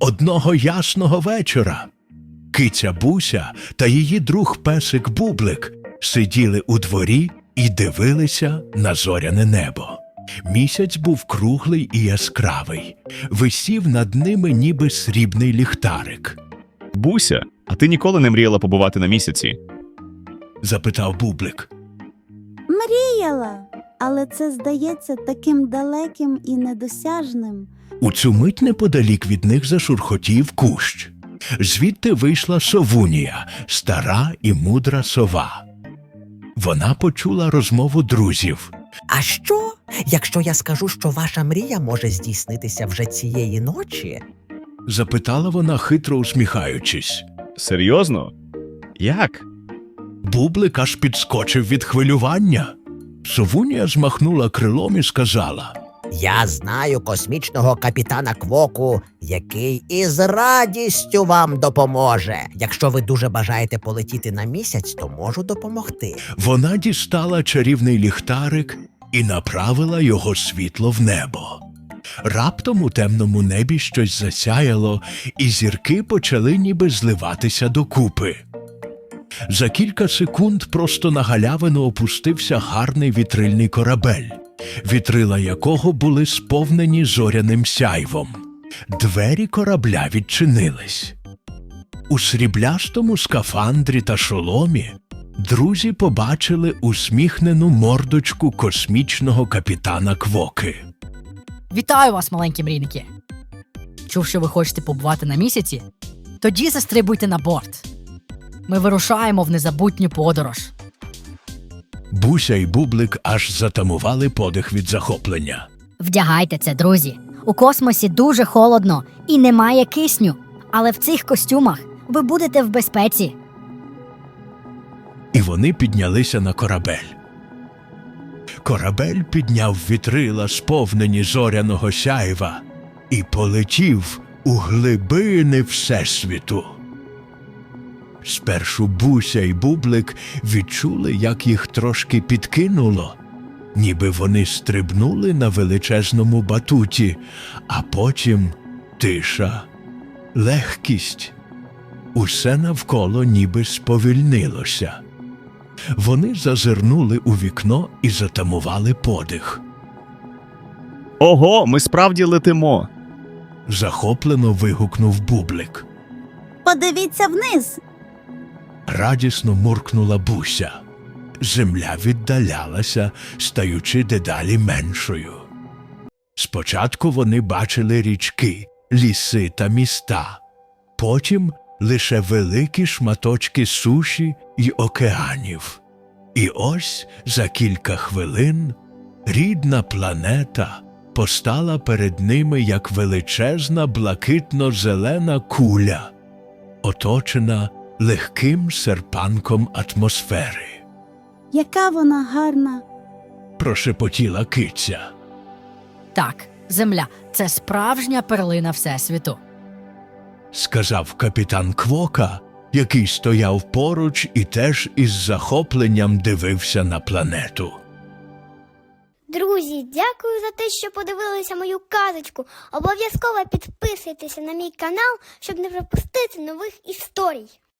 одного ясного вечора. Киця Буся та її друг песик Бублик сиділи у дворі і дивилися на зоряне небо. Місяць був круглий і яскравий, висів над ними ніби срібний ліхтарик. Буся, а ти ніколи не мріяла побувати на місяці? Запитав Бублик. Мріяла, але це здається таким далеким і недосяжним. У цю мить неподалік від них зашурхотів кущ. Звідти вийшла совунія, стара і мудра сова. Вона почула розмову друзів. А що, якщо я скажу, що ваша мрія може здійснитися вже цієї ночі? Запитала вона, хитро усміхаючись. Серйозно? Як? Бублик аж підскочив від хвилювання. Совунія змахнула крилом і сказала: Я знаю космічного капітана Квоку, який із радістю вам допоможе. Якщо ви дуже бажаєте полетіти на місяць, то можу допомогти. Вона дістала чарівний ліхтарик і направила його світло в небо. Раптом у темному небі щось засяяло, і зірки почали ніби зливатися докупи. За кілька секунд просто на галявину опустився гарний вітрильний корабель, вітрила якого були сповнені зоряним сяйвом. Двері корабля відчинились. У сріблястому скафандрі та шоломі друзі побачили усміхнену мордочку космічного капітана Квоки. Вітаю вас, маленькі мрійники! Чув, що ви хочете побувати на місяці? Тоді застрибуйте на борт. Ми вирушаємо в незабутню подорож. Буся і Бублик аж затамували подих від захоплення. Вдягайте це, друзі. У космосі дуже холодно і немає кисню, але в цих костюмах ви будете в безпеці. І вони піднялися на корабель. Корабель підняв вітрила, сповнені зоряного сяйва, і полетів у глибини Всесвіту. Спершу Буся і Бублик відчули, як їх трошки підкинуло, ніби вони стрибнули на величезному батуті, а потім тиша, легкість. Усе навколо ніби сповільнилося. Вони зазирнули у вікно і затамували подих. Ого, ми справді летимо. Захоплено вигукнув бублик. Подивіться вниз. Радісно муркнула буся. Земля віддалялася, стаючи дедалі меншою. Спочатку вони бачили річки, ліси та міста, потім лише великі шматочки суші й океанів. І ось за кілька хвилин рідна планета постала перед ними як величезна блакитно-зелена куля, оточена легким серпанком атмосфери. Яка вона гарна. Прошепотіла киця. Так, Земля це справжня перлина Всесвіту. сказав капітан Квока, який стояв поруч і теж із захопленням дивився на планету. Друзі, дякую за те, що подивилися мою казочку. Обов'язково підписуйтеся на мій канал, щоб не пропустити нових історій.